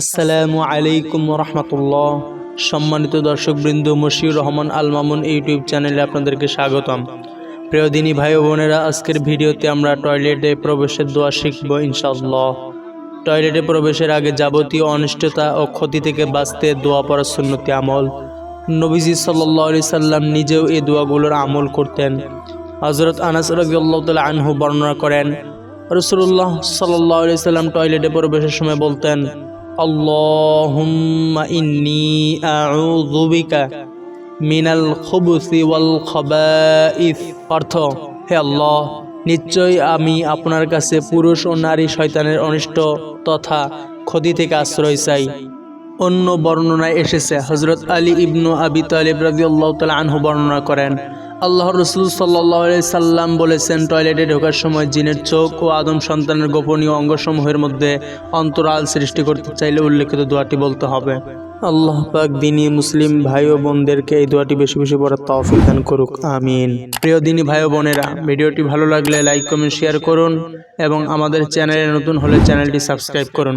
আসসালামু আলাইকুম রহমতুল্লাহ সম্মানিত দর্শকবৃন্দ, মশিউর রহমান আল মামুন ইউটিউব চ্যানেলে আপনাদেরকে স্বাগতম। প্রিয় দিনী ভাই বোনেরা, আজকের ভিডিওতে আমরা টয়লেটে প্রবেশের দোয়া শিখব ইনশাআল্লাহ। টয়লেটে প্রবেশের আগে যাবতীয় অনিষ্টতা ও ক্ষতি থেকে বাঁচতে দোয়া পড়ার সুন্নতি আমল। নবীজি সাল্লাহ আলি সাল্লাম নিজেও এই দোয়াগুলোর আমল করতেন। হজরত আনাস রাজিউল্লাহ তালা আনহু বর্ণনা করেন রসুল্লাহ সাল্লাহ সাল্লাম টয়লেটে প্রবেশের সময় বলতেন আল্লাহুম্মা ইন্নি আউযু বিকা মিনাল খুবুসি ওয়াল খাবাইস। হে আল্লাহ আমি আপনার কাছে পুরুষ ও নারী শয়তানের অনিষ্ট তথা ক্ষতি থেকে আশ্রয় চাই। অন্য বর্ণনায় এসেছে হজরত আলী ইবনু আবি তালিব রাজিউল্লাহ তালা আনহু বর্ণনা করেন আল্লাহ রসুল সাল্লাম বলেছেন, টয়লেটে ঢোকার সময় জিনের চোখ ও আদম সন্তানের গোপনীয় অঙ্গসমূহের মধ্যে অন্তরাল সৃষ্টি করতে চাইলে উল্লেখিত দোয়াটি বলতে হবে। আল্লাহ পাক দিনী মুসলিম ভাই ও বোনদেরকে এই দোয়াটি বেশি বেশি পড়ার তৌফিক দান করুক, আমিন। প্রিয় দিনী ভাই ও বোনেরা, ভিডিওটি ভালো লাগলে লাইক, কমেন্ট, শেয়ার করুন এবং আমাদের চ্যানেলে নতুন হলে চ্যানেলটি সাবস্ক্রাইব করুন।